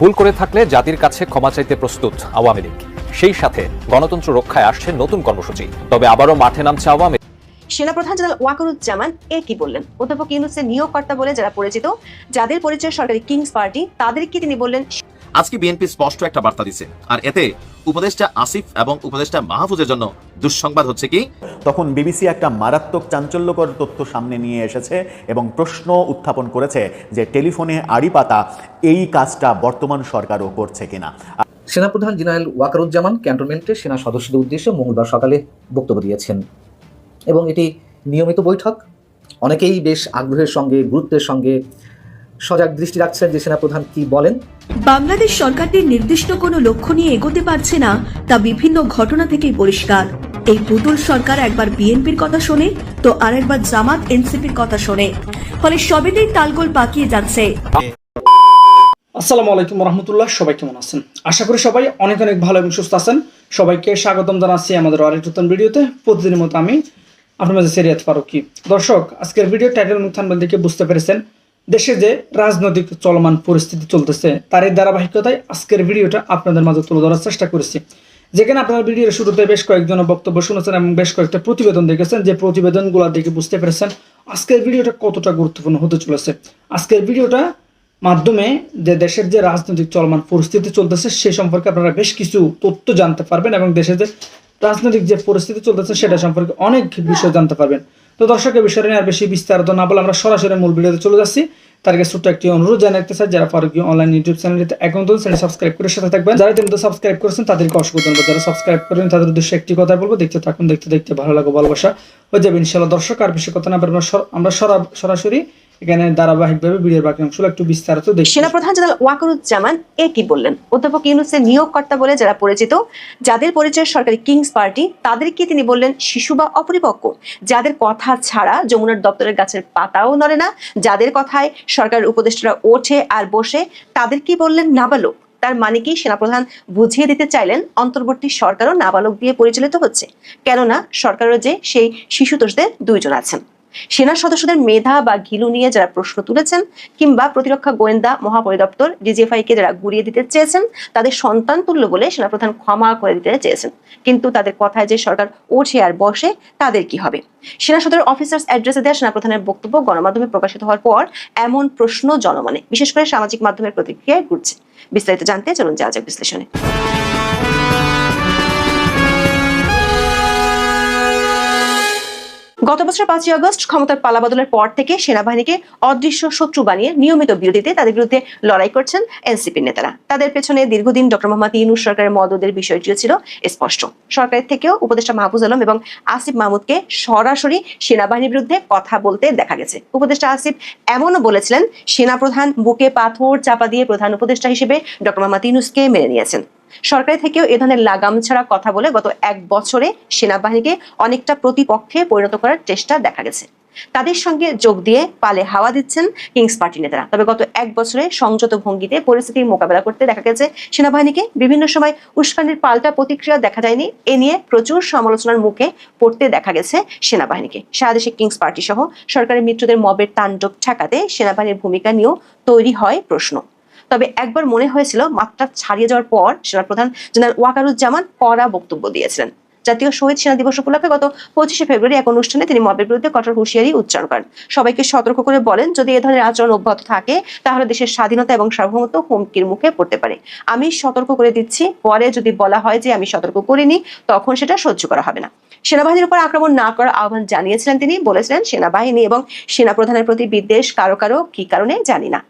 ভুল করে থাকলে জাতির কাছে ক্ষমা চাইতে প্রস্তুত আওয়ামী লীগ। সেই সাথে গণতন্ত্র রক্ষায় আসছে নতুন কর্মসূচি। তবে আবারও মাঠে নামছে আওয়ামী সেনাপ্রধান জেনারেল ওয়াকরুজ্জামান এ কি বললেন? অধ্যাপক ইউনুসের নিয়োগকর্তা বলে যারা পরিচিত, যাদের পরিচয় সরকারি কিংস পার্টি, তাদেরকে তিনি বললেন আজকে বিএনপি স্পষ্ট একটা বার্তা দিছে। আর এতে উপদেষ্টা আসিফ এবং উপদেষ্টা মাহফুজের জন্য দুঃসংবাদ হচ্ছে কি? তখন বিবিসি একটা মারাত্মক চাঞ্চল্যকর তথ্য সামনে নিয়ে এসেছে এবং প্রশ্ন উত্থাপন করেছে যে টেলিফোনে আড়ি পাতা এই কাজটা বর্তমান সরকারও করছে কিনা। সেনাপ্রধান জেনারেল ওয়াকারুজ্জামান ক্যান্টনমেন্টে সেনা সদস্যদের উদ্দেশ্যে মঙ্গলবার সকালে বক্তব্য দিয়েছেন। এবং এটি নিয়মিত বৈঠক। অনেকেই বেশ আগ্রহের সঙ্গে গুরুত্বের সঙ্গে সজাগ দৃষ্টি রাখছেন যে সেনাপ্রধান কি বলেন? বাংলাদেশ সরকারটির নির্দিষ্ট কোনো লক্ষ্য নিয়ে এগোতে পারছে না তা বিভিন্ন ঘটনা থেকেই পরিষ্কার। এই পুতুল সরকার একবার বিএনপির কথা শোনে তো আরেকবার জামাত এনসিপির কথা শোনে। ফলে সবেতেই তালগোল পাকিয়ে যাচ্ছে। আসসালামু আলাইকুম রহমতুল্লাহ সবাই কেমন আছেন? আশা করি সবাই অনেক অনেক ভালো এবং সুস্থ আছেন। সবাইকে স্বাগতম জানাচ্ছি আমাদের আরেক নতুন ভিডিওতে। প্রতিদিনের মতো আমি আপনার মাঝে সেরিয়াত ফারুকি। দর্শক আজকের ভিডিও টাইটেল থানবেল দেখে বুঝতে পেরেছেন? দেশে যে রাজনৈতিক চলমান পরিস্থিতি চলতেছে তার এই ধারাবাহিকতায় আজকের ভিডিওটা আপনাদের মাঝে তুলে ধরার চেষ্টা করেছি। যেখানে আপনার ভিডিওর শুরুতে বেশ কয়েকজন বক্তব্য শুনেছেন এবং বেশ কয়েকটা প্রতিবেদন দেখেছেন। যে প্রতিবেদনগুলো দেখে বুঝতে পেরেছেন আজকের ভিডিওটা কতটা গুরুত্বপূর্ণ হতে চলেছে। আজকের ভিডিওটা মাধ্যমে যে দেশের যে রাজনৈতিক চলমান পরিস্থিতি চলতেছে, সে সম্পর্কে আপনারা বেশ কিছু তথ্য জানতে পারবেন এবং দেশের যে রাজনৈতিক যে পরিস্থিতি চলতেছে, সেটা সম্পর্কে অনেক বিষয় জানতে পারবেন। তো দর্শকের বিষয়টা নিয়ে আর বেশি বিস্তারিত না বলে আমরা সরাসরি মূল ভিডিওতে চলে যাচ্ছি। তার ছোট্ট একটি অনুরোধ জানাতে চাই, যারা ফারুকি অনলাইন ইউটিউব চ্যানেলটিতে এখন তো চ্যানেল সাবস্ক্রাইব করে সাথে থাকবেন। যারা ইতিমধ্যে সাবস্ক্রাইব করেছেন, তাদেরকে অসংখ্য ধন্যবাদ। যারা সাবস্ক্রাইব করেন তাদের উদ্দেশ্যে একটি কথা বলব, দেখতে থাকুন, দেখতে দেখতে ভালো লাগো, ভালোবাসা হয়ে যাবে ইনশাল্লাহ দর্শক, আর বেশি কথা না আমরা সর- আমরা সরা- সরাসরি এখানে ধারাবাহিকভাবে ভিডিওর বাকি অংশগুলো একটু বিস্তারিত দেখি সেনাপ্রধান জেনারেল ওয়াকারুজ্জামান এ কি বললেন? অধ্যাপক ইউনুসের নিয়োগকর্তা বলে যারা পরিচিত, যাদের পরিচয় সরকারি কিংস পার্টি তাদেরকে তিনি বললেন শিশু বা অপরিপক্ক? যাদের কথা ছাড়া যমুনার দপ্তরের গাছের পাতাও নড়ে না, যাদের কথায় সরকারের উপদেষ্টারা ওঠে আর বসে তাদেরকে বললেন নাবালক? তার মানে কি সেনাপ্রধান বুঝিয়ে দিতে চাইলেন অন্তর্বর্তী সরকারও নাবালক দিয়ে পরিচালিত হচ্ছে? কেননা সরকারও যে সেই শিশুতোষদের দুইজন আছেন। সেনা সদস্যদের মেধা বা ঘিলু নিয়ে যারা প্রশ্ন তুলেছেন, কিংবা প্রতিরক্ষা গোয়েন্দা মহাপরিদপ্তর ডিজিএফআই কে যারা গুড়িয়ে দিতে চেয়েছেন, তাদের সন্তান তুল্য বলে সেনাপ্রধান ক্ষমা করে দিতে চেয়েছেন। কিন্তু তাদের কথায় যে সরকার ওঠে আর বসে, তাদের কি হবে? সেনা সদর অফিসার্স অ্যাড্রেসে দেওয়া সেনাপ্রধানের বক্তব্য গণমাধ্যমে প্রকাশিত হওয়ার পর এমন প্রশ্ন জনমনে, বিশেষ করে সামাজিক মাধ্যমের প্রতিক্রিয়ায় ঘুরছে। বিস্তারিত জানতে চলুন যাওয়া যাক বিশ্লেষণে। গত বছর পাঁচই আগস্ট ক্ষমতার পালাবদলের পর থেকে সেনাবাহিনীকে অদৃশ্য শত্রু বানিয়ে নিয়মিত বিরোধীতে তাদের বিরুদ্ধে লড়াই করছেন এনসিপির নেতারা। তাদের পেছনে দীর্ঘদিন ডক্টর মোহাম্মদ ইউনুস সরকারের মদদের বিষয়টিও ছিল স্পষ্ট। সরকারের থেকেও উপদেষ্টা মাহফুজ আলম এবং আসিফ মাহমুদকে সরাসরি সেনাবাহিনীর বিরুদ্ধে কথা বলতে দেখা গেছে। উপদেষ্টা আসিফ এমনও বলেছিলেন, সেনাপ্রধান বুকে পাথর চাপা দিয়ে প্রধান উপদেষ্টা হিসেবে ডক্টর মোহাম্মদ ইউনুসকে মেনে নিয়েছেন। সরকারি থেকেও এ ধরনের লাগাম ছাড়া কথা বলে গত এক বছরে সেনাবাহিনীকে অনেকটা প্রতিপক্ষে পরিণত করার চেষ্টা দেখা গেছে। তাদের সঙ্গে যোগ দিয়ে পালে হাওয়া দিচ্ছেন কিংস পার্টি নেতারা। তবে গত এক বছরে সংযত ভঙ্গিতে পরিস্থিতির মোকাবেলা করতে দেখা গেছে, সেনাবাহিনীকে বিভিন্ন সময় উস্কানির পাল্টা প্রতিক্রিয়া দেখা যায়নি। এ নিয়ে প্রচুর সমালোচনার মুখে পড়তে দেখা গেছে সেনাবাহিনীকে। সারা দেশে কিংস পার্টি সহ সরকারের মিত্রদের মবের তাণ্ডব ঠেকাতে সেনাবাহিনীর ভূমিকা নিয়েও তৈরি হয় প্রশ্ন। তবে একবার মনে হয়েছিল মাত্রা ছাড়িয়ে যাওয়ার পর সেনাপ্রধান জেনারেল ওয়াকারুজ্জামান কড়া বক্তব্য দিয়েছিলেন। জাতীয় শহীদ সেনা দিবস উপলক্ষে গত পঁচিশে ফেব্রুয়ারি এক অনুষ্ঠানে তিনি মবের বিরুদ্ধে কঠোর হুঁশিয়ারি উচ্চারণ করেন। সবাইকে সতর্ক করে বলেন, যদি এ ধরনের আচরণ অব্যাহত থাকে, তাহলে দেশের স্বাধীনতা এবং সার্বভৌমত্ব হুমকির মুখে পড়তে পারে। আমি সতর্ক করে দিচ্ছি, পরে যদি বলা হয় যে আমি সতর্ক করিনি, তখন সেটা সহ্য করা হবে না। সেনাবাহিনীর উপর আক্রমণ না করার আহ্বান জানিয়েছিলেন তিনি, বলেছিলেন, সেনাবাহিনী এবং সেনাপ্রধানের প্রতি বিদ্বেষ কারও কারও, কি কারণে জানি না।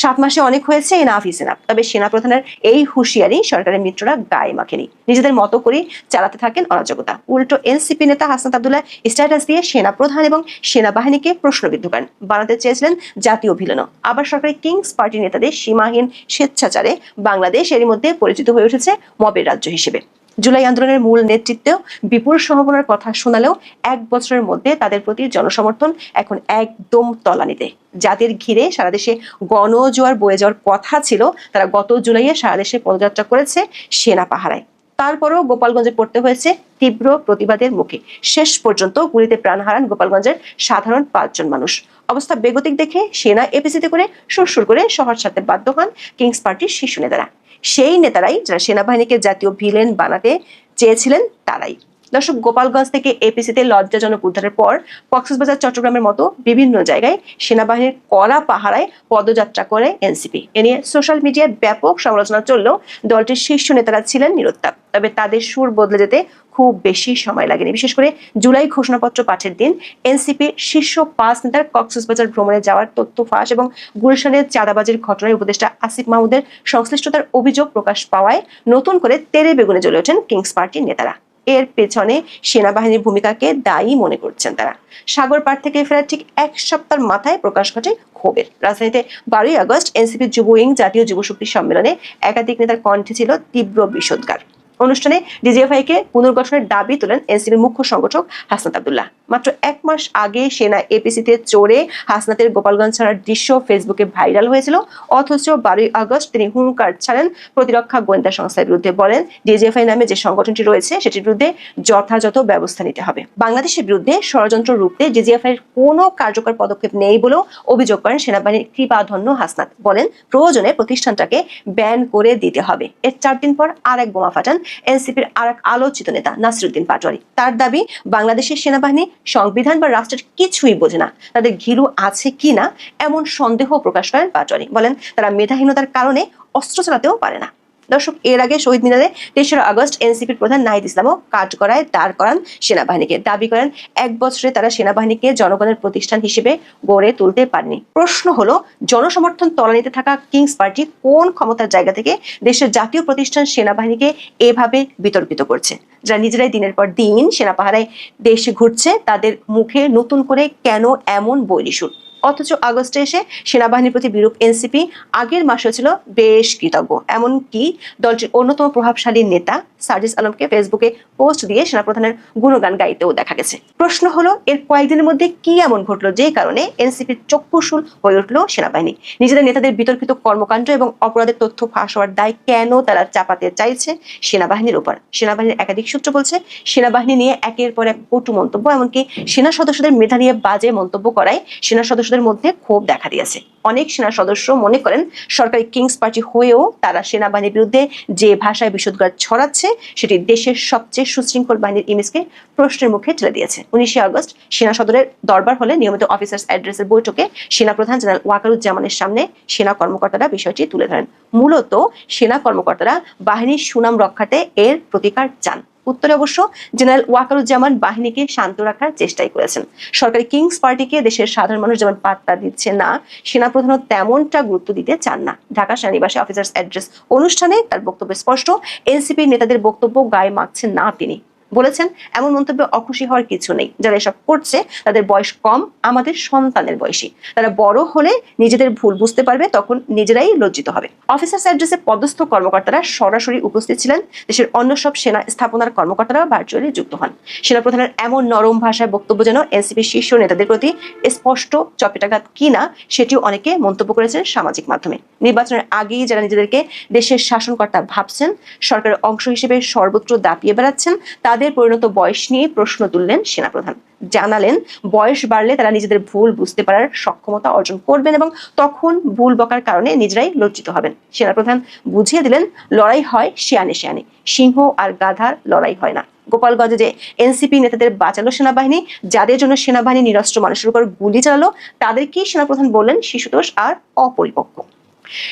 সাত মাসে অনেক হয়েছে এনাফ ইস এনাফ তবে সেনাপ্রধানের এই হুঁশিয়ারি সরকারের মিত্ররা গায়ে মাখেনি। নিজেদের মতো করে চালাতে থাকেন অরাজকতা। উল্টো এনসিপি নেতা হাসনাত আবদুল্লাহ স্ট্যাটাস দিয়ে সেনাপ্রধান এবং সেনাবাহিনীকে প্রশ্নবিদ্ধ করেন। বানাতে চেয়েছিলেন জাতীয় ভিলেন আবার সরকারি কিংস পার্টি নেতাদের সীমাহীন স্বেচ্ছাচারে বাংলাদেশ এরই মধ্যে পরিচিত হয়ে উঠেছে মবের রাজ্য হিসেবে। জুলাই আন্দোলনের মূল নেতৃত্বেও বিপুল সম্ভাবনার কথা শোনালেও এক বছরের মধ্যে তাদের প্রতি জনসমর্থন এখন একদম তলানিতে। যাদের ঘিরে সারা দেশে গণজোয়ার বয়ে যাওয়ার কথা ছিল, তারা গত জুলাইয়ে সারা দেশে পদযাত্রা করেছে সেনা পাহারায়। তারপরও গোপালগঞ্জে পড়তে হয়েছে তীব্র প্রতিবাদের মুখে। শেষ পর্যন্ত গুলিতে প্রাণ হারান গোপালগঞ্জের সাধারণ পাঁচজন মানুষ। অবস্থা বেগতিক দেখে সেনা এপিসিতে করে সুরসুর করে শহর ছাড়তে বাধ্য হন কিংস পার্টির শীর্ষ নেতারা। সেই নেতারাই যারা সেনাবাহিনীকে জাতীয় ভিলেন বানাতে চেয়েছিলেন তারাই। দর্শক, গোপালগঞ্জ থেকে এপিসিতে লজ্জাজনক উদ্ধারের পর কক্সবাজার, চট্টগ্রামের মতো বিভিন্ন জায়গায় সেনাবাহিনীর কড়া পাহারায় পদযাত্রা করে এনসিপি এ নিয়ে সোশ্যাল মিডিয়ায় ব্যাপক সমালোচনা চললেও দলটির শীর্ষ নেতারা ছিলেন নিরুত্তাপ। তবে তাদের সুর বদলে যেতে খুব বেশি সময় লাগেনি। বিশেষ করে জুলাই ঘোষণাপত্র পাঠের দিন এনসিপির শীর্ষ পাঁচ নেতার কক্সবাজার ভ্রমণে যাওয়ার তথ্য ফাঁস এবং গুলশানের চাঁদাবাজির ঘটনায় উপদেষ্টা আসিফ মাহমুদের সংশ্লিষ্টতার অভিযোগ প্রকাশ পাওয়ায় নতুন করে তেরে বেগুনে জ্বলে ওঠেন কিংস পার্টির নেতারা। এর পেছনে সেনাবাহিনীর ভূমিকাকে দায়ী মনে করছেন তারা। সাগর পার থেকে ফেরার ঠিক এক সপ্তাহের মাথায় প্রকাশ ঘটে ক্ষোভের। রাজধানীতে বারোই আগস্ট এনসিপি যুব উইং জাতীয় যুবশক্তি সম্মেলনে একাধিক নেতার কণ্ঠে ছিল তীব্র বিষোদ্গার অনুষ্ঠানে ডিজিএফআই কে পুনর্গঠনের দাবি তোলেন এনসিপির মুখ্য সংগঠক হাসনাত আব্দুল্লাহ। মাত্র এক মাস আগে সেনা এপিসিতে চড়ে হাসনাতের গোপালগঞ্জ ছাড়ার দৃশ্য ফেসবুকে ভাইরাল হয়েছিল। অথচ বারোই আগস্ট তিনি হুঙ্কার ছাড়েন প্রতিরক্ষা গোয়েন্দা সংস্থার বিরুদ্ধে। বলেন, ডিজিএফআই নামে যে সংগঠনটি রয়েছে, সেটির বিরুদ্ধে যথাযথ ব্যবস্থা নিতে হবে। বাংলাদেশের বিরুদ্ধে ষড়যন্ত্র রূপে ডিজিএফআই এর কোনো কার্যকর পদক্ষেপ নেই বলেও অভিযোগ করেন সেনাবাহিনীর কৃপাধন্য হাসনাত। বলেন, প্রয়োজনে প্রতিষ্ঠানটাকে ব্যান করে দিতে হবে। এর চার দিন পর আরেক বোমা ফাটান এনসিপির আর এক আলোচিত নেতা নাসিরুদ্দিন পাটোয়ারি। তার দাবি, বাংলাদেশের সেনাবাহিনী, সংবিধান বা রাষ্ট্রের কিছুই বোঝে না। তাদের ঘিরু আছে কি না, এমন সন্দেহ প্রকাশ করেন পাটোয়ারি। বলেন, তারা মেধাহীনতার কারণে অস্ত্র চালাতেও পারে না। দর্শক, এর আগে শহীদ মিনারে তেসরা আগস্ট এনসিপির প্রধান নাহিদ ইসলামও করায় দাঁড় করান সেনাবাহিনীকে। দাবি করেন, এক বছরে তারা সেনাবাহিনীকে জনগণের প্রতিষ্ঠান হিসেবে গড়ে তুলতে পারেনি। প্রশ্ন হলো, জনসমর্থন তলানিতে থাকা কিংস পার্টি কোন ক্ষমতার জায়গা থেকে দেশের জাতীয় প্রতিষ্ঠান সেনাবাহিনীকে এভাবে বিতর্কিত করছে? যারা নিজেরাই দিনের পর দিন সেনা পাহারায় দেশে ঘুরছে, তাদের মুখে নতুন করে কেন এমন বৈরী সুর অথচ আগস্টে এসে সেনাবাহিনীর প্রতি বিরূপ এনসিপি আগের মাসে ছিল বেশ কৃতজ্ঞ। এমনকি দলটির অন্যতম প্রভাবশালী নেতা সার্জিস আলমকে ফেসবুকে পোস্ট দিয়ে সেনাপ্রধানের গুণগান গাইতেও দেখা গেছে। প্রশ্ন হলো, এর কয়েকদিনের মধ্যে কি এমন ঘটলো যে কারণে এনসিপির চক্ষুশুল হয়ে উঠল সেনাবাহিনী? নিজেদের নেতাদের বিতর্কিত কর্মকাণ্ড এবং অপরাধের তথ্য ফাঁস হওয়ার দায় কেন তারা চাপাতে চাইছে সেনাবাহিনীর উপর? সেনাবাহিনীর একাধিক সূত্র বলছে, সেনাবাহিনী নিয়ে একের পর এক কটু মন্তব্য, এমনকি সেনা সদস্যদের মেধা নিয়ে বাজে মন্তব্য করায় সেনা সদস্যদের মধ্যে ক্ষোভ দেখা দিয়েছে। অনেক সেনা সদস্য মনে করেন, সরকারি কিংস পার্টি হয়েও তারা সেনাবাহিনীর বিরুদ্ধে যে ভাষায় বিশুদ্ধার ছড়াচ্ছে, সেটি দেশের সবচেয়ে সুশৃঙ্খল বাহিনীর ইমেজকে প্রশ্নের মুখে ঠেলে দিয়েছে। উনিশে আগস্ট সেনা সদরের দরবার হলে নিয়মিত অফিসার্স অ্যাড্রেসের বৈঠকে সেনা প্রধান জেনারেল ওয়াকারুজ্জামানের সামনে সেনা কর্মকর্তারা বিষয়টি তুলে ধরেন। মূলত সেনা কর্মকর্তারা বাহিনীর সুনাম রক্ষাতে এর প্রতিকার চান। উত্তরে অবশ্য জেনারেল ওয়াকারুজ্জামান বাহিনীকে শান্ত রাখার চেষ্টাই করেছেন। সরকারি কিংস পার্টিকে দেশের সাধারণ মানুষ যেমন পাত্তা দিচ্ছে না সেনা সেনাপ্রধানও তেমনটা গুরুত্ব দিতে চান না। ঢাকা সেনানিবাসে অফিসার্স অ্যাড্রেস অনুষ্ঠানে তার বক্তব্য স্পষ্ট। এনসিপি নেতাদের বক্তব্য গায়ে মাখছেন না তিনি। বলেছেন, এমন মন্তব্যে অখুশি হওয়ার কিছু নেই। যারা এসব করছে, তাদের বয়স কম, আমাদের সন্তানের বয়সী। তারা বড় হলে নিজেদের ভুল বুঝতে পারবে, তখন নিজেরাই লজ্জিত হবে। অফিসার্স অ্যাড্রেসে পদস্থ কর্মকর্তারা সরাসরি উপস্থিত ছিলেন। দেশের অন্য সব সেনা স্থাপনার কর্মকর্তারা ভার্চুয়ালি যুক্ত হন। সেনাপ্রধানের এমন নরম ভাষায় বক্তব্য যেন এনসিপি শীর্ষ নেতাদের প্রতি স্পষ্ট চপেটাঘাত কিনা সেটিও অনেকে মন্তব্য করেছেন সামাজিক মাধ্যমে। নির্বাচনের আগেই যারা নিজেদেরকে দেশের শাসনকর্তা ভাবছেন, সরকারের অংশ হিসেবে সর্বত্র দাপিয়ে বেড়াচ্ছেন, তাদের পরিণত বয়স নিয়ে প্রশ্ন তুললেন সেনাপ্রধান। জানালেন, বয়স বাড়লে তারা নিজেদের ভুল বুঝতে পারার সক্ষমতা অর্জন করবেন এবং তখন ভুল বকার কারণে নিজেরাই লজ্জিত হবেন। সেনাপ্রধান বুঝিয়ে দিলেন, লড়াই হয় শিয়ানে শিয়ানে সিংহ আর গাধার লড়াই হয় না। গোপালগঞ্জে যে এনসিপি নেতাদের বাঁচালো সেনাবাহিনী, যাদের জন্য সেনাবাহিনী নিরস্ত্র মানুষের উপর গুলি চালালো তাদেরকেই সেনাপ্রধান বললেন শিশুদোষ আর অপরিপক্ক?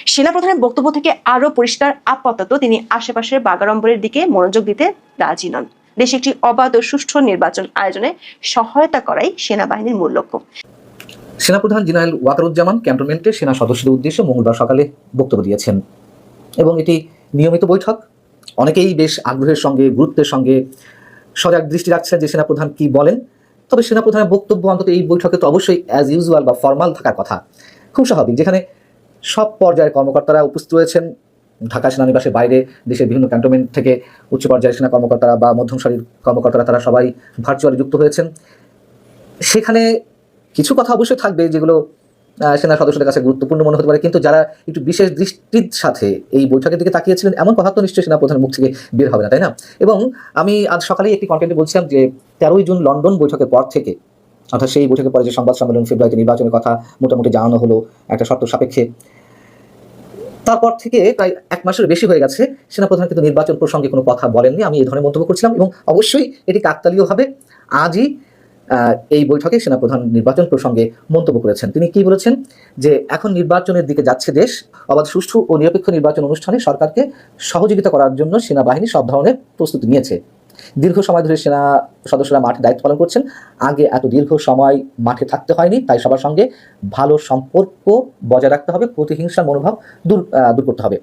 সেনাপ্রধানের বক্তব্য থেকে আরও পরিষ্কার, আপাতত তিনি আশেপাশের বাগাড়ম্বরের দিকে মনোযোগ দিতে রাজি নন। দেশে একটি অবাধ ও সুষ্ঠু নির্বাচন আয়োজনে সহায়তা করাই সেনাবাহিনীর মূল লক্ষ্য। সেনাপ্রধান জেনারেল ওয়াকারুজ্জামান ক্যান্টনমেন্টে সেনা সদস্যদের উদ্দেশ্যে মঙ্গলবার সকালে বক্তব্য দিয়েছেন। এবং এটি নিয়মিত বৈঠক। অনেকেই বেশ আগ্রহের সঙ্গে, গুরুত্বের সঙ্গে সজাগ দৃষ্টি রাখছেন যে সেনাপ্রধান কি বলেন। তবে সেনাপ্রধানের বক্তব্য অন্তত এই বৈঠকে তো অবশ্যই অ্যাজ ইউজুয়াল বা ফর্মাল থাকার কথা। খুব স্বাভাবিক, যেখানে সব পর্যায়ের কর্মকর্তারা উপস্থিত রয়েছেন। ঢাকা সেনানিবাসের বাইরে দেশের বিভিন্ন ক্যান্টনমেন্ট থেকে উচ্চ পর্যায়ের সেনা কর্মকর্তারা বা মধ্যম সারির কর্মকর্তারা, তারা সবাই ভার্চুয়ালি যুক্ত হয়েছেন। সেখানে কিছু কথা অবশ্যই থাকবে যেগুলো সেনা সদস্যদের কাছে গুরুত্বপূর্ণ মনে হতে পারে, কিন্তু যারা একটু বিশেষ দৃষ্টির সাথে এই বৈঠকের দিকে তাকিয়েছিলেন, এমন কথা তো নিশ্চয়ই সেনা প্রধানের মুখ থেকে বের হবে না, তাই না? এবং আমি আজ সকালেই একটি কন্টেন্টে বলছিলাম যে, তেরোই জুন লন্ডন বৈঠকের পর থেকে, অর্থাৎ সেই বৈঠকের পরে যে সংবাদ সম্মেলন, ফেব্রুয়ারিতে নির্বাচনের কথা মোটামুটি জানানো হলো একটা শর্ত সাপেক্ষে তারপর থেকে প্রায় এক মাসের বেশি হয়ে গেছে, সেনাপ্রধান কিন্তু নির্বাচন প্রসঙ্গে কোনো কথা বলেননি, আমি এই ধরনের মন্তব্য করছিলাম এবং অবশ্যই এটি কাকতালীয় হবে। আজই এই বৈঠকে সেনাপ্রধান নির্বাচন প্রসঙ্গে মন্তব্য করেছেন। তিনি কি বলেছেন? যে এখন নির্বাচনের দিকে যাচ্ছে দেশ, অবাধ, সুষ্ঠু ও নিরপেক্ষ নির্বাচন অনুষ্ঠানে সরকারকে সহযোগিতা করার জন্য সেনাবাহিনী সব ধরনের প্রস্তুতি নিয়েছে। দীর্ঘ সময় ধরে সেনা সদস্যরা মাঠে দায়িত্ব পালন করছেন। আগে এত দীর্ঘ সময় মাঠে থাকতে হয়নি, তাই সবার সঙ্গে ভালো সম্পর্ক বজায় রাখতে হবে, প্রতিহিংসার মনোভাব দূর দূর করতে হবে।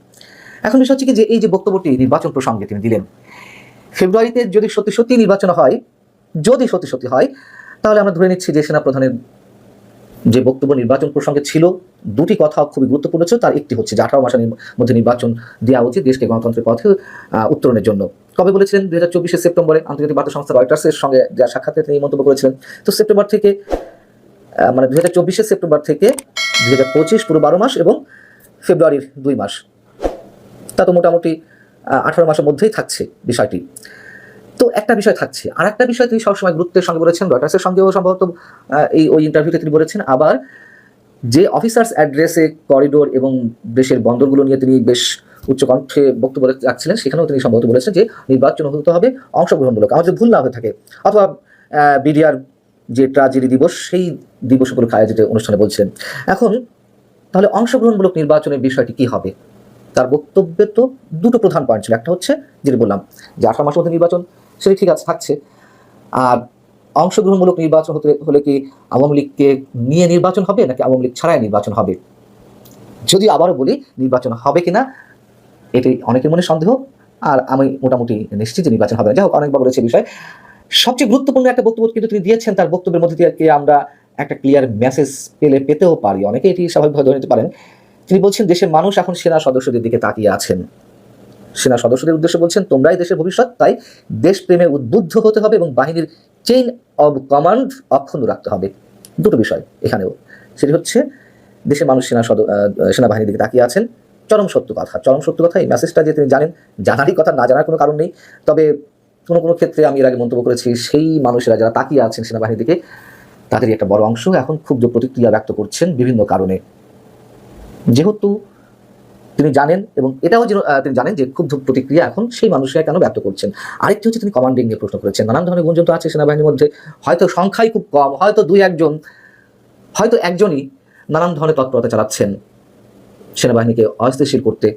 এখন বিষয় হচ্ছে কি যে এই যে বক্তব্যটি নির্বাচন প্রসঙ্গে তিনি দিলেন, ফেব্রুয়ারিতে যদি সত্যি সত্যি নির্বাচন হয়, যদি সত্যি সত্যি হয়, তাহলে আমরা ধরে নিচ্ছি যে সেনাপ্রধানের যে বক্তব্য নির্বাচন প্রসঙ্গে ছিল দুটি কথা খুবই গুরুত্বপূর্ণ ছিল। তার একটি হচ্ছে যে আঠারো মাসের মধ্যে নির্বাচন দেওয়া উচিত দেশকে গণতন্ত্রের পথে উত্তরণের জন্য। কবে বলেছিলেন? দু হাজার চব্বিশে সেপ্টেম্বরে আন্তর্জাতিক বার্তা সংস্থা রয়টার্সের সঙ্গে যা সাক্ষাতে তিনি মন্তব্য করেছিলেন। তো সেপ্টেম্বর থেকে মানে দু হাজার চব্বিশে সেপ্টেম্বর থেকে দুই হাজার পঁচিশ পুরো বারো মাস এবং ফেব্রুয়ারির দুই মাস। তা তো মোটামুটি আঠারো মাসের মধ্যেই থাকছে বিষয়টি। তো একটা বিষয় থাকছে। আর একটা বিষয় তিনি সবসময় গুরুত্বের সঙ্গে বলেছেন, রয়টার্সের সঙ্গেও সম্ভবত এই ওই ইন্টারভিউতে তিনি বলেছেন। আবার যে অফিসার্স অ্যাড্রেসে করিডোর এবং দেশের বন্দরগুলো নিয়ে তিনি বেশ উচ্চকণ্ঠে বক্তব্য রাখছিলেন সেখানেও তিনি সম্ভবত বলেছেন যে নির্বাচন হতে হবে অংশগ্রহণমূলক। আমার ভুল না হয়ে থাকে। অথবা বিডিআর যে ট্রাজেডি দিবস, সেই দিবস উপলক্ষে আয়োজিত অনুষ্ঠানে বলছিলেন। এখন, তাহলে অংশগ্রহণমূলক নির্বাচনের বিষয়টি কি হবে? তার বক্তব্যে তো দুটো প্রধান পয়েন্ট ছিল। একটা হচ্ছে, যেটা বললাম, যে আঠারো মাসের মধ্যে নির্বাচন, সেটি ঠিক আছে, থাকছে। আর অংশগ্রহণমূলক নির্বাচন হতে হলে কি আওয়ামী লীগকে নিয়ে নির্বাচন হবে নাকি আওয়ামী লীগ ছাড়াই নির্বাচন হবে? যদি আবারও বলি নির্বাচন হবে কিনা, এটি অনেকের মনে সন্দেহ। আর আমি মোটামুটি নিশ্চিত যে নির্বাচন হবে না। যাই হোক, অনেকবার বলেছে বিষয়। সবচেয়ে গুরুত্বপূর্ণ একটা বক্তব্য কিন্তু তিনি দিয়েছেন তার বক্তব্যের মধ্যে দিয়ে আমরা একটা ক্লিয়ার মেসেজ পেলে, পেতেও পারি। অনেকে এটি স্বাভাবিকভাবে ধরে নিতে পারেন। তিনি বলছেন, দেশের মানুষ এখন সেনা সদস্যদের দিকে তাকিয়ে আছেন। সেনা সদস্যদের উদ্দেশ্যে বলছেন, তোমরাই দেশের ভবিষ্যৎ, তাই দেশপ্রেমে উদ্বুদ্ধ হতে হবে এবং বাহিনীর চেইন অব কমান্ড অক্ষুণ্ণ রাখতে হবে। দুটো বিষয় এখানেও। সেটি হচ্ছে, দেশের মানুষ সেনা সদ সেনাবাহিনীর দিকে তাকিয়ে আছেন। চরম সত্য কথা। চরম সত্য কথা এই মেসেজটা যে তিনি জানেন, জানারই কথা, না জানার কোনো কারণ নেই। তবে কোনো কোনো ক্ষেত্রে আমি এর আগে মন্তব্য করেছি, সেই মানুষেরা যারা তাকিয়ে আছেন সেনাবাহিনীর দিকে, তাদেরই একটা বড় অংশ এখন ক্ষুব্ধ প্রতিক্রিয়া ব্যক্ত করছেন বিভিন্ন কারণে। যেহেতু তিনি জানেন এবং এটাও যেন তিনি জানেন যে ক্ষুব্ধ প্রতিক্রিয়া এখন সেই মানুষরা কেন ব্যক্ত করছেন। আরেকটি হচ্ছে তিনি কমান্ডিং নিয়ে প্রশ্ন করেছেন। নানান ধরনের গুঞ্জন তো আছে সেনাবাহিনীর মধ্যে। হয়তো সংখ্যাই খুব কম, হয়তো দুই একজন, হয়তো একজনই নানান ধরনের তৎপরতা চালাচ্ছেন সেনাবাহিনীকে অস্থিতিশীল করতে।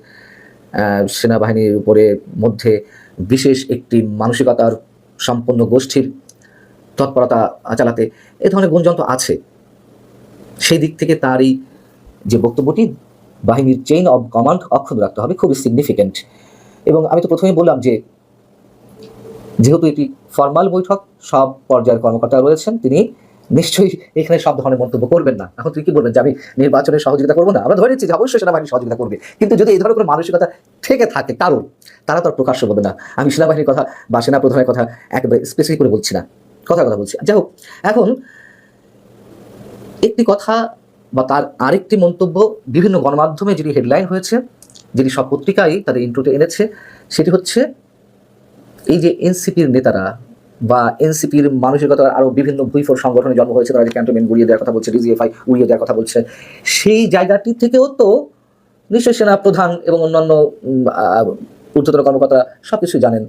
সেনাবাহিনীর উপরে মধ্যে বিশেষ একটি মানসিকতার সম্পন্ন গোষ্ঠীর তৎপরতা চালাতে এ ধরনের গুঞ্জন তো আছে। সেই দিক থেকে তারই যে বক্তব্যটি বাহিনীর চেইন অব কমান্ড অক্ষুণ্ণ রাখতে হবে, খুবই সিগনিফিক্যান্ট এবং আমি তো প্রথমেই বললাম যে, যেহেতু এটি ফর্মাল বৈঠক, সব পর্যায়ের কর্মকর্তা রয়েছেন, তিনি নিশ্চয়ই এখানে সব ধরনের মন্তব্য করবেন না। এখন তুই কি বলবেন যে, আমি নির্বাচনে সহযোগিতা করব না? আমরা ধরে নিচ্ছি যে, অবশ্যই সেনাবাহিনী সহযোগিতা করবে। কিন্তু যদি এই ধরনের কোনো মানসিকতা থেকে থাকে, কারণ তারা তো আর প্রকাশ্য বলবে না। আমি সেনাবাহিনীর কথা বা সেনা প্রধানের কথা একেবারে স্পেসিফিক করে বলছি না। কথা কথা বলছি। যাই হোক, এখন একটি কথা বা তার আরেকটি মন্তব্য বিভিন্ন গণমাধ্যমে যেটি হেডলাইন হয়েছে যেটি সব পত্রিকাই তাদের ইন্ট্রোতে এনেছে, সেটি হচ্ছে এই যে এনসিপির নেতারা বা এনসিপির মানসিকতার আরও বিভিন্ন ভুইফোর সংগঠনের জন্ম হয়েছে, তারা যে ক্যান্টনমেন্ট গুড়িয়ে দেওয়ার কথা বলছে, ডিজিএফআই উড়িয়ে দেওয়ার কথা বলছে, সেই জায়গাটি থেকেও তো নিশ্চয় সেনা প্রধান এবং অন্যান্য ঊর্ধ্বতন কর্মকর্তারা সব কিছুই জানেন।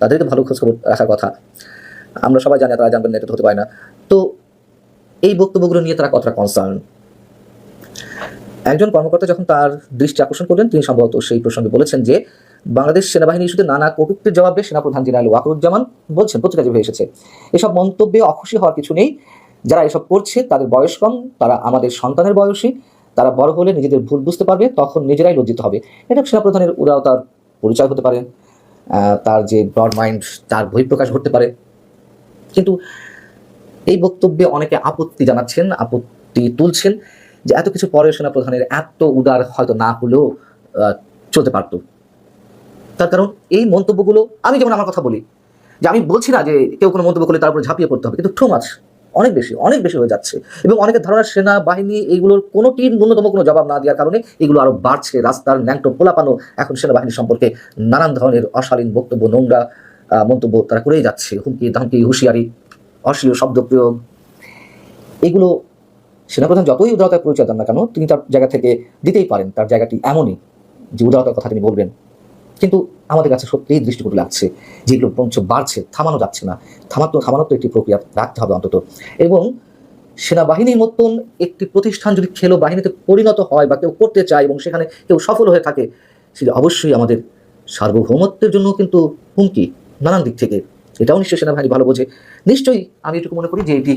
তাদের তো ভালো খোঁজখবর রাখার কথা। আমরা সবাই জানি তারা জানবেন না, এটা হতে পারে না। তো এই বক্তব্যগুলো নিয়ে তারা কতটা কনসার্ন একজন কর্মকর্তা যখন তার দৃষ্টি আকর্ষণ করলেন, তিনি সম্ভবত সেই প্রসঙ্গে বলেছেন যে, বাংলাদেশ সেনাবাহিনী ইস্যুতে নানা কটুক্তির জবাবে সেনাপ্রধান জেনারেল ওয়াকরুজ্জামান বলছেন পত্রিকা যে এসেছে। এসব মন্তব্যে অখুশি হওয়ার কিছু নেই। যারা এসব করছে, তাদের বয়স কম, তারা আমাদের সন্তানের বয়সী, তারা বড় হলে নিজেদের ভুল বুঝতে পারবে, তখন নিজেরাই লজ্জিত হবে। এটা সেনাপ্রধানের উদাও তার পরিচয় হতে পারে তার যে ব্রড মাইন্ড, তার বহিঃপ্রকাশ ঘটতে পারে। কিন্তু এই বক্তব্যে অনেকে আপত্তি জানাচ্ছেন, আপত্তি তুলছেন। যে এত কিছু পরে সেনা প্রধানের এত উদার হয়তো না হলেও চলতে পারতো। তার কারণ এই মন্তব্যগুলো, আমি যেমন আমার কথা বলি, যে আমি বলছি না যে কেউ কোনো মন্তব্য করলে তার উপরে ঝাঁপিয়ে পড়তে হবে, কিন্তু টু মাছ, অনেক বেশি অনেক বেশি হয়ে যাচ্ছে। এবং অনেকের ধারণা সেনাবাহিনী এইগুলোর কোনোটির ন্যূনতম কোনো জবাব না দেওয়ার কারণে এগুলো আরও বাড়ছে। রাস্তার ন্যাংটো পোলাপানো এখন সেনাবাহিনী সম্পর্কে নানান ধরনের অশালীন বক্তব্য, নোংরা মন্তব্য তারা করেই যাচ্ছে। হুমকি, ধামকি, হুঁশিয়ারি, অশ্লীল শব্দ প্রয়োগ এগুলো সেনাপ্রধান যতই উদারতার পরিচয় দেন না কেন, তিনি তার জায়গা থেকে দিতেই পারেন, তার জায়গাটি এমনই যে উদারতার কথা তিনি বলবেন। কিন্তু আমাদের কাছে সত্যিই দৃষ্টিকটু লাগছে যেগুলো বরঞ্চ বাড়ছে, থামানো যাচ্ছে না। থামাতো থামানোর তো একটি প্রক্রিয়া রাখতে হবে অন্তত। এবং সেনাবাহিনীর মতন একটি প্রতিষ্ঠান যদি খেলো, বাহিনীতে পরিণত হয় বা কেউ করতে চায় এবং সেখানে কেউ সফল হয়ে থাকে, সেটা অবশ্যই আমাদের সার্বভৌমত্বের জন্য কিন্তু হুমকি নানান দিক থেকে। এটাও নিশ্চয়ই সেনাবাহিনী ভালো বোঝে। নিশ্চয়ই আমি এটুকু মনে করি যে এটি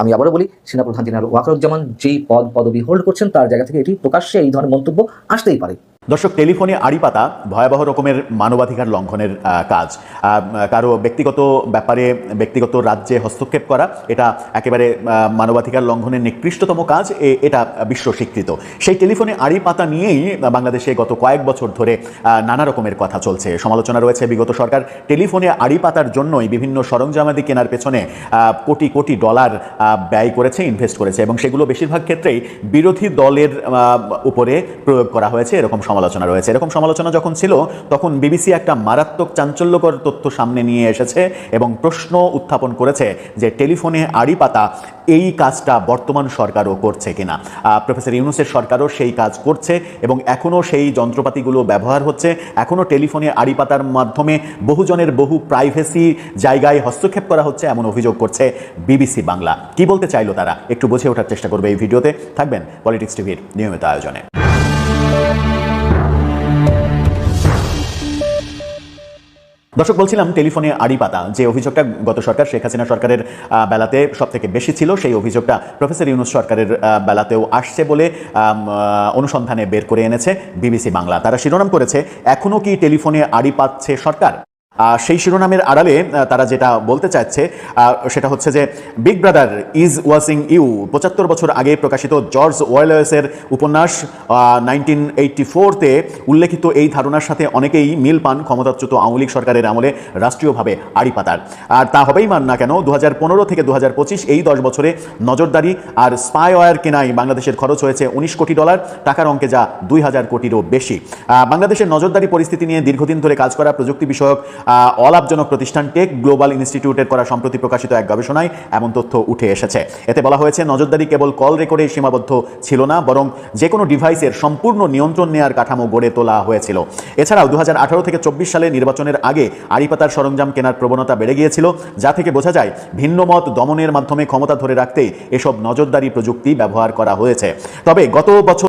আমি আবারও বলি সেনাপ্রধান জেনারেল ওয়াকরুজ্জামান যেই পদ পদবি হোল্ড করছেন, তার জায়গা থেকে এটি প্রকাশ্যে এই ধরনের মন্তব্য আসতেই পারে। দর্শক, টেলিফোনে আড়ি পাতা ভয়াবহ রকমের মানবাধিকার লঙ্ঘনের কাজ। কারও ব্যক্তিগত ব্যাপারে, ব্যক্তিগত রাজ্যে হস্তক্ষেপ করা, এটা একেবারে মানবাধিকার লঙ্ঘনের নিকৃষ্টতম কাজ এটা বিশ্ব স্বীকৃত। সেই টেলিফোনে আড়ি পাতা নিয়েই বাংলাদেশে গত কয়েক বছর ধরে নানা রকমের কথা চলছে। সমালোচনা রয়েছে বিগত সরকার। টেলিফোনে আড়ি পাতার জন্যই বিভিন্ন সরঞ্জামাদি কেনার পেছনে কোটি কোটি ডলার ব্যয় করেছে, ইনভেস্ট করেছে এবং সেগুলো বেশিরভাগ ক্ষেত্রেই বিরোধী দলের উপরে প্রয়োগ করা হয়েছে, এরকম সমালোচনা রয়েছে। এরকম সমালোচনা যখন ছিল, তখন বিবিসি একটা মারাত্মক চাঞ্চল্যকর তথ্য সামনে নিয়ে এসেছে এবং প্রশ্ন উত্থাপন করেছে যে টেলিফোনে আড়ি পাতা এই কাজটা বর্তমান সরকারও করছে কিনা। প্রফেসর ইউনুসের সরকারও সেই কাজ করছে এবং এখনও সেই যন্ত্রপাতিগুলো ব্যবহার হচ্ছে। এখনও টেলিফোনে আড়ি পাতার মাধ্যমে বহুজনের বহু প্রাইভেসি জায়গায় হস্তক্ষেপ করা হচ্ছে এমন অভিযোগ করছে বিবিসি বাংলা। কি বলতে চাইলো তারা? একটু বুঝে ওঠার চেষ্টা করবে এই ভিডিওতে। থাকবেন পলিটিক্স টিভির নিয়মিত আয়োজনে। দর্শক, বলছিলাম টেলিফোনে আড়ি পাতা। যে অভিযোগটা গত সরকার, শেখ হাসিনা সরকারের বেলাতে সব থেকে বেশি ছিল, সেই অভিযোগটা প্রফেসর ইউনুস সরকারের বেলাতেও আসছে বলে অনুসন্ধানে বের করে এনেছে বিবিসি বাংলা। তারা শিরোনাম করেছে এখনও কি টেলিফোনে আড়ি পাচ্ছে সরকার? সেই শিরোনামের আড়ালে তারা যেটা বলতে চাচ্ছে সেটা হচ্ছে যে big brother is watching you. পঁচাত্তর বছর আগে প্রকাশিত জর্জ ওয়েলসের উপন্যাস নাইনটিন এইটটি ফোরতে উল্লেখিত এই ধারণার সাথে অনেকেই মিল পান ক্ষমতাচ্যুত আওয়ামী লীগ সরকারের আমলে রাষ্ট্রীয়ভাবে আড়ি পাতার আর তা হবেই মান না কেন দু হাজার পনেরো থেকে দু হাজার পঁচিশ এই দশ বছরে নজরদারি আর স্পাইওয়ার কেনায় বাংলাদেশের খরচ হয়েছে উনিশ কোটি ডলার, টাকার অঙ্কে যা দুই হাজার কোটিরও বেশি। বাংলাদেশের নজরদারি পরিস্থিতি নিয়ে দীর্ঘদিন ধরে কাজ করা প্রযুক্তি বিষয়ক অলাভজনক প্রতিষ্ঠান টেক গ্লোবাল ইনস্টিটিউটের করা সম্প্রতি প্রকাশিত এক গবেষণায় এমন তথ্য উঠে এসেছে। এতে বলা হয়েছে, নজরদারি কেবল কল রেকর্ডে সীমাবদ্ধ ছিল না, বরং যে কোনো ডিভাইসের সম্পূর্ণ নিয়ন্ত্রণ নেয়ার কাঠামো গড়ে তোলা হয়েছিল। এছাড়াও দু হাজার আঠারো থেকে চব্বিশ সালে নির্বাচনের আগে আড়িপাতার সরঞ্জাম কেনার প্রবণতা বেড়ে গিয়েছিল, যা থেকে বোঝা যায়, ভিন্ন মত দমনের মাধ্যমে ক্ষমতা ধরে রাখতে এসব নজরদারি প্রযুক্তি ব্যবহার করা হয়েছে। তবে গত বছর